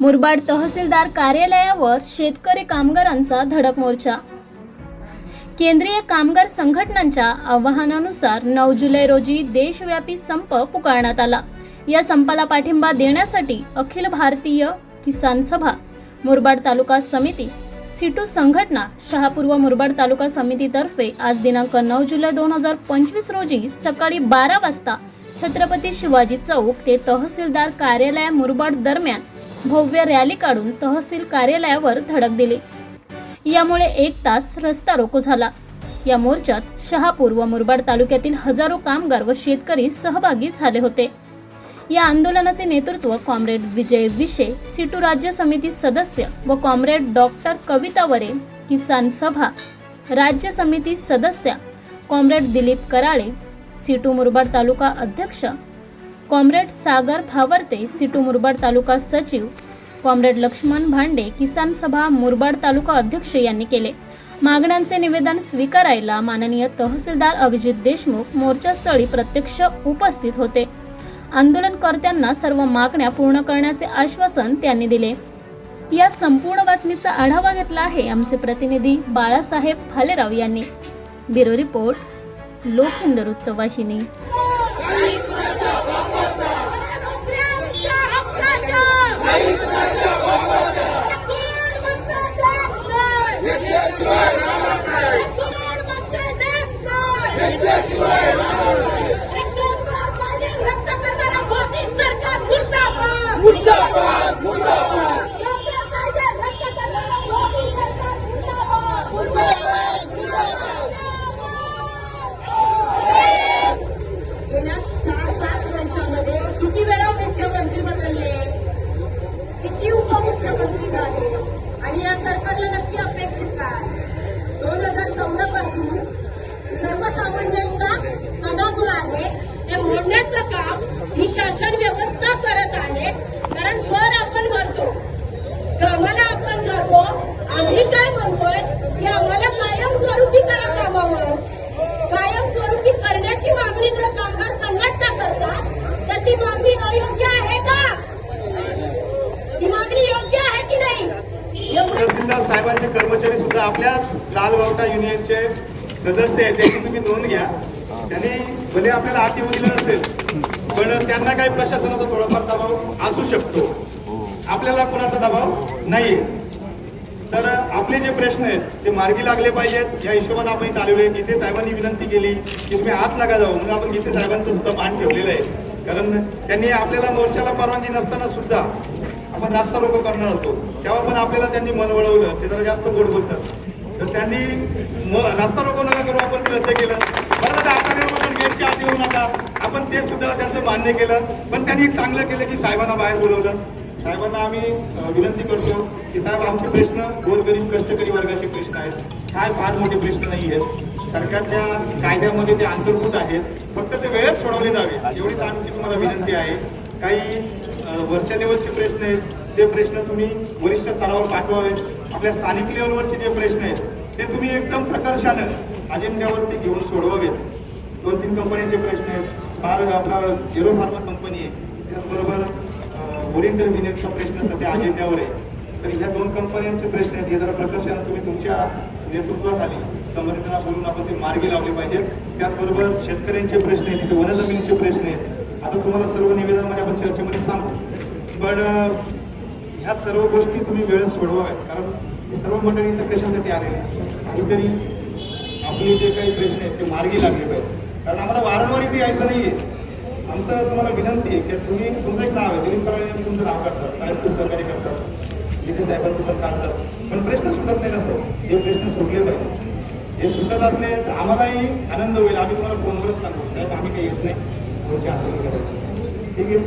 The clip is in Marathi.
मुरबाड तहसीलदार कार्यालयावर शेतकरी कामगारांचा धडक मोर्चा. केंद्रीय कामगार संघटनांच्या आवाहनानुसार नऊ जुलै रोजी देशव्यापी संप पुकारण्यात आला. या संपाला पाठिंबा देण्यासाठी अखिल भारतीय किसान सभा मुरबाड तालुका समिती सिटू संघटना शहापूर्व मुरबाड तालुका समितीतर्फे आज दिनांक नऊ जुलै दोन हजार पंचवीस रोजी सकाळी बारा वाजता छत्रपती शिवाजी चौक ते तहसीलदार कार्यालय मुरबाड दरम्यान भव्य रॅली काढून तहसील कार्यालयावर धडक दिली. यामुळे एक तास रस्ता रोको झाला. या मोर्चात शहापूर व मुरबाड तालुक्यातील हजारो कामगार व शेतकरी सहभागी झाले होते. या आंदोलनाचे नेतृत्व कॉम्रेड विजय विशे सिटू राज्य समिती सदस्य व कॉम्रेड डॉक्टर कविता वरे किसान सभा राज्य समिती सदस्य कॉम्रेड दिलीप कराळे सिटू मुरबाड तालुका अध्यक्ष कॉम्रेड सागर भावर्ते सिटू मुरबाड तालुका सचिव कॉम्रेड लक्ष्मण भांडे किसान सभा मुरबाड तालुका अध्यक्ष यांनी केले. मागण्यांचे निवेदन स्वीकारायला माननीय तहसीलदार अभिजित देशमुख मोर्चास्थळी प्रत्यक्ष उपस्थित होते. आंदोलनकर्त्यांना सर्व मागण्या पूर्ण करण्याचे आश्वासन त्यांनी दिले. या संपूर्ण बातमीचा आढावा घेतला आहे आमचे प्रतिनिधी बाळासाहेब फालेराव यांनी. ब्युरो रिपोर्ट लोकहिंद वृत्तवाहिनी मुख्यमंत्री झाले. आणि या सरकारला नक्की अपेक्षित काय? दोन हजार चौदा पासून सर्वसामान्यांचा तणाव जो आहे ते मोडण्याचं काम ही शासन व्यवस्था करत आहे कारण कर आपण भरतो कामाला आपण जातो आम्ही काय म्हणतोय की आम्हाला कायमस्वरूपी करा कामावर कायमस्वरूपी करण्याची मागणी जर कामगार संघटना करतात तर ती मागणी अयोग्य आहे का ती मागणी योग्य आहे की नाही एवढं तहसीलदार साहेबांचे कर्मचारी सुद्धा आपल्याच लाल बावटा युनियनचे सदस्य आहेत त्याची तुम्ही नोंद घ्या. त्यांनी भले आपल्याला आत येऊ दिलं नसेल पण त्यांना काही प्रशासनाचा थोडाफार दबाव असू शकतो. आपल्याला कोणाचा दबाव नाही तर आपले जे प्रश्न आहेत ते मार्गी लागले पाहिजेत. या हिशोबाने आपण इथे आलेलो आहे. गीते साहेबांनी विनंती केली की तुम्ही आत नका जाऊ. म्हणून आपण गीते साहेबांचं सुद्धा मान ठेवलेलं आहे. कारण त्यांनी आपल्याला मोर्चाला परवानगी नसताना सुद्धा आपण जास्त लोक करणार होतो. तेव्हा पण आपल्याला त्यांनी मन वळवलं. ते जरा जास्त गोड बोलतात. तर त्यांनी म रास्ता रोको नका करू आपण ते रद्द केलं. बरं आता आता नाही आपण गेटच्या आत येऊ नका. आपण ते सुद्धा त्यांचं मान्य केलं. पण त्यांनी एक चांगलं केलं की साहेबांना बाहेर बोलवलं. साहेबांना आम्ही विनंती करतो की साहेब आमचे प्रश्न गोरगरीब कष्टकरी वर्गाचे प्रश्न आहेत. काय फार मोठे प्रश्न नाही आहेत सरकारच्या कायद्यामध्ये ते अंतर्भूत आहेत. फक्त ते वेळेत सोडवले जावे. एवढीच आमची तुम्हाला विनंती आहे. काही वरच्या लेवलचे प्रश्न आहेत. ते प्रश्न तुम्ही वरिष्ठ स्तरावर पाठवावेत. आपल्या स्थानिक लेवलवरचे जे प्रश्न आहेत ते तुम्ही एकदम प्रकर्षानं अजेंड्यावरती घेऊन सोडवावेत. दोन तीन कंपन्यांचे प्रश्न आहेत. फार आपला झिरो फार्मा कंपनी आहे. त्याचबरोबर ओरिएंटल इंजिनिअरचा प्रश्न सध्या अजेंड्यावर आहे. तर ह्या दोन कंपन्यांचे प्रश्न आहेत. हे जरा प्रकर्षानं तुम्ही तुमच्या नेतृत्वाखाली समर्थना बोलून आपण ते मार्गी लावले पाहिजेत त्याचबरोबर शेतकऱ्यांचे प्रश्न आहेत तिथे वनजमिनीचे प्रश्न आहेत. आता तुम्हाला सर्व निवेदनामध्ये आपण चर्चेमध्ये सांगतो पण ह्या सर्व गोष्टी तुम्ही वेळेत सोडवाव्यात. कारण सर्व मंडळी इथं कशासाठी आलेले काहीतरी आपले जे काही प्रश्न आहेत ते मार्गी लागले पाहिजे कारण आम्हाला वारंवार इथे यायचं नाहीये. आमचं तुम्हाला विनंती आहे की तुम्ही तुमचं एक नाव आहे. दिलीप कराळे तुमचं नाव काढतात. साहेब सहकार्य करतात. जिथे साहेबांचं पण करतो पण प्रश्न सुटत नाही नसतो हे प्रश्न सुटले पाहिजे. हे सुटत असले तर आम्हालाही आनंद होईल. आम्ही तुम्हाला फोनवरच सांगतो साहेब आम्ही काही येत नाही. पुढचे आंदोलन करायचे ठीक आहे?